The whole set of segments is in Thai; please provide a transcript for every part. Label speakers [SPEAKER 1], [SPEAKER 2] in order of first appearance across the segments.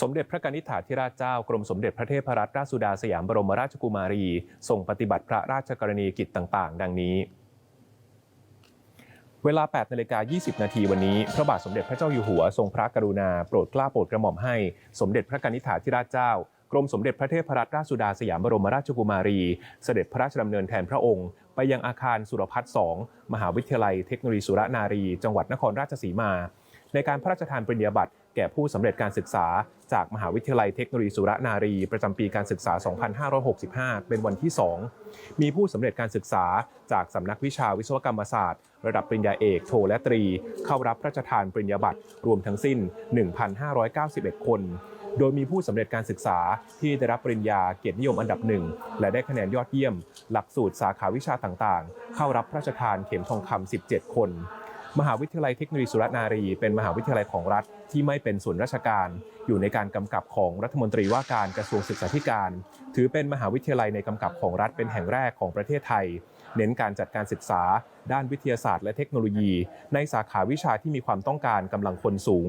[SPEAKER 1] สมเด็จพระกนิษฐาธิราชเจ้ากรมสมเด็จพระเทพรัตนราชสุดาสยามบรมราชกุมารีทรงปฏิบัติพระราชกรณียกิจต่างๆ ดังนี้ เวลา 8นาฬิกา20 นาทีวันนี้ พระบาทสมเด็จพระเจ้าอยู่หัวทรงพระกรุณาโปรดเกล้าโปรดกระหม่อมให้ สมเด็จพระกนิษฐาธิราชเจ้ากรมสมเด็จพระเทพรัตนราชสุดาสยามบรมราชกุมารี เสด็จพระราชดำเนินแทนพระองค์ ไปยังอาคารสุรพัฒน์2มหาวิทยาลัยเทคโนโลยีสุรนารี จังหวัดนครราชสีมา ในการพระราชทานปริญญาบัตรแก่ผู้สำเร็จการศึกษา จากมหาวิทยาลัยเทคโนโลยีสุรนารี ประจำปีการศึกษา 2565 เป็นวันที่ 2 มีผู้สำเร็จการศึกษาจากสำนักวิชาวิศวกรรมศาสตร์ ระดับปริญญาเอกโทและตรี เข้ารับพระราชทานปริญญาบัตรรวมทั้งสิ้น 1,591 คนโดยมีผู้สำเร็จการศึกษาที่ได้รับปริญญาเกียรตินิยมอันดับหนึ่ง และได้คะแนนยอดเยี่ยม หลักสูตรสาขาวิชาต่างๆ เข้ารับพระราชทานเข็มทองคำ17 คน มหาวิทยาลัยเทคโนโลยีสุรนารี เป็นมหาวิทยาลัยของรัฐที่ไม่เป็นส่วนราชการ อยู่ในการกำกับของรัฐมนตรีว่าการกระทรวงศึกษาธิการ ถือเป็นมหาวิทยาลัยในกำกับของรัฐเป็นแห่งแรกของประเทศไทย เน้นการจัดการศึกษา ด้านวิทยาศาสตร์และเทคโนโลยี ในสาขาวิชาที่มีความต้องการกำลังคนสูง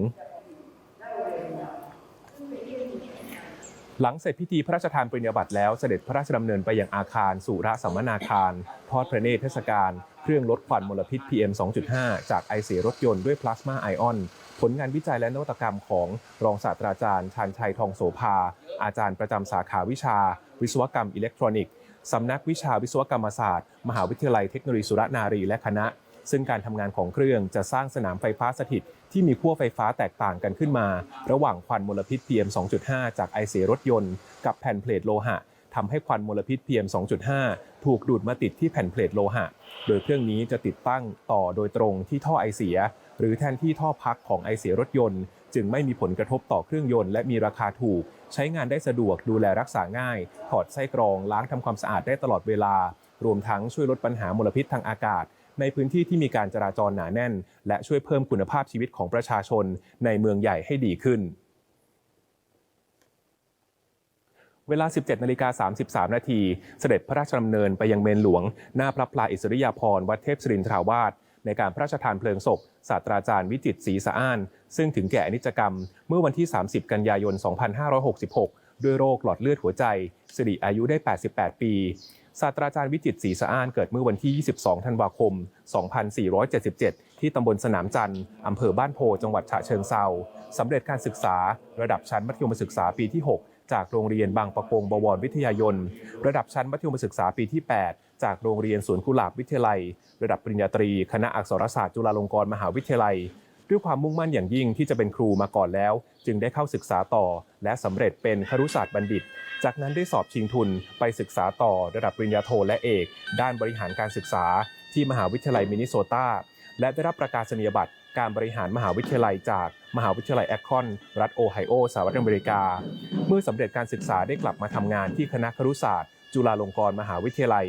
[SPEAKER 1] หลังเสร็จพิธีพระราชทานปริญญาบัตรแล้วเสด็จพระราชดำเนินไปยังอาคารสุระสัมมนาคาร ทอดพระเนตรเทศกาลเครื่องลดควันมลพิษ PM 2.5 จากไอเสียรถยนต์ด้วยพลาสมาไอออน ผลงานวิจัยและนวัตกรรมของรองศาสตราจารย์ชาญชัยทองโสภา อาจารย์ประจำสาขาวิชา วิศวกรรมอิเล็กทรอนิกส์สำนักวิชาวิศวกรรมศาสตร์ มหาวิทยาลัยเทคโนโลยีสุรนารีและคณะ ซึ่งการทำงานของเครื่องจะสร้างสนามไฟฟ้าสถิตที่มีขั้วไฟฟ้าแตกต่างกันขึ้นมา ระหว่างควันมลพิษ PM 2.5 จากไอเสียรถยนต์กับแผ่นเพลทโลหะทำให้ควันมลพิษ PM 2.5 ถูกดูดมาติดที่แผ่นเพลทโลหะ โดยเครื่องนี้จะติดตั้งต่อโดยตรงที่ท่อไอเสีย หรือแทนที่ท่อพักของไอเสียรถยนต์ จึงไม่มีผลกระทบต่อเครื่องยนต์และมีราคาถูก ใช้งานได้สะดวกดูแลรักษาง่าย ถอดไส้กรองล้างทำความสะอาดได้ตลอดเวลา รวมทั้งช่วยลดปัญหามลพิษทางอากาศ ในพื้นที่ที่มีการจราจรหนาแน่น และช่วยเพิ่มคุณภาพชีวิตของประชาชนในเมืองใหญ่ให้ดีขึ้นเวลา 17นาฬิกา33 นาที เสด็จพระราชดำเนินไปยังเมนหลวง หน้าพระพลาอิสริยาภรณ์วัดเทพศรินทราวาสในการพระราชทานเพลิงศพ ศาสตราจารย์วิจิตรศรีสะอ้าน ซึ่งถึงแก่อนิจกรรม เมื่อวันที่ 30 กันยายน 2566 ด้วยโรคหลอดเลือดหัวใจสิริอายุได้ 88 ปีศาสตราจารย์วิจิตศรีสะอ้านเกิดเมื่อวันที่ 22 ธันวาคม 2477 ที่ตำบลสนามจันทร์อำเภอบ้านโพ จังหวัดฉะเชิงเซาสำเร็จการศึกษา ระดับชั้นมัธยมศึกษาปีที่ 6 จากโรงเรียนบางประกงบวรวิทยายน ระดับชั้นมัธยมศึกษาปีที่ 8 จากโรงเรียนสวนกุหลาบวิทยาลัย ระดับปริญญาตรี คณะอักษรศาสตร์จุฬาลงกรณ์มหาวิทยาลัย ด้วยความมุ่งมั่นอย่างยิ่งที่จะเป็นครูมาก่อนแล้ว จึงได้เข้าศึกษาต่อ และสำเร็จเป็นครุศาสตร์บัณฑิต จากนั้นได้สอบชิงทุนไปศึกษาต่อระดับปริญญาโทและเอก ด้านบริหารการศึกษา ที่มหาวิทยาลัยมินนิโซตาและได้รับประกาศนียบัตรการบริหารมหาวิทยาลัยจากมหาวิทยาลัยแอคคอน รัฐโอไฮโอสหรัฐอเมริกา เมื่อสำเร็จการศึกษาได้กลับมาทำงานที่คณะครุศาสตร์ จุฬาลงกรณ์มหาวิทยาลัย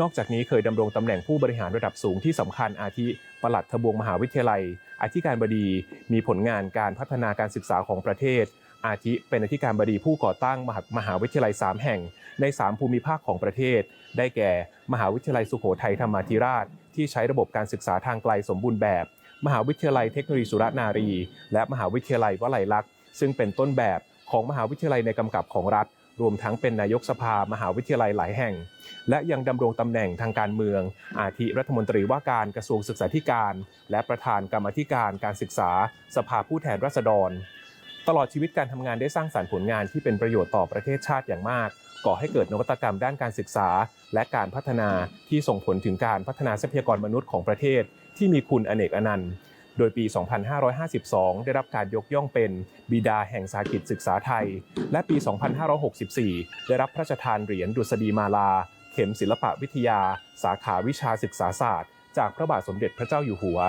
[SPEAKER 1] นอกจากนี้เคยดำรงตำแหน่งผู้บริหารระดับสูงที่สำคัญอาทิปลัดทบวงมหาวิทยาลัย อธิการบดี มีผลงานการพัฒนาการศึกษาของประเทศ อาทิเป็นอธิการบดีผู้ก่อตั้งมหามหาวิทยาลัย 3 แห่ง ใน 3 ภูมิภาคของประเทศ ได้แก่ มหาวิทยาลัยสุโขทัยธรรมาธิราช ที่ใช้ระบบการศึกษาทางไกลสมบูรณ์แบบ มหาวิทยาลัยเทคโนโลยีสุรนารี และมหาวิทยาลัยวลัยลักษณ์ซึ่งเป็นต้นแบบของมหาวิทยาลัยในกำกับของรัฐ รวมทั้งเป็นนายกสภามหาวิทยาลัยหลายแห่ง และยังดำรงตำแหน่งทางการเมือง อาทิรัฐมนตรีว่าการกระทรวงศึกษาธิการ และประธานกรรมธิการการศึกษา สภาผู้แทนราษฎร ตลอดชีวิตการทำงานได้สร้างสารรค์ผลงานที่เป็นประโยชน์ต่อประเทศชาติอย่างมาก ก่อให้เกิดนวัตกรรมด้านการศึกษา และการพัฒนาที่ส่งผลถึงการพัฒนาทรัพยากรมนุษย์ของประเทศ ที่มีคุณอเนกอนันต์ โดยปี 2552 ได้รับการยกย่องเป็นบิดาแห่งสาหกิจศึกษาไทย และปี 2564 ได้รับพระราชทานเหรียญดุษฎีมาลา เข็มศิลปะวิทยา สาขาวิชาศึกษาศาสตร์ จากพระบาทสมเด็จพระเจ้าอยู่หัว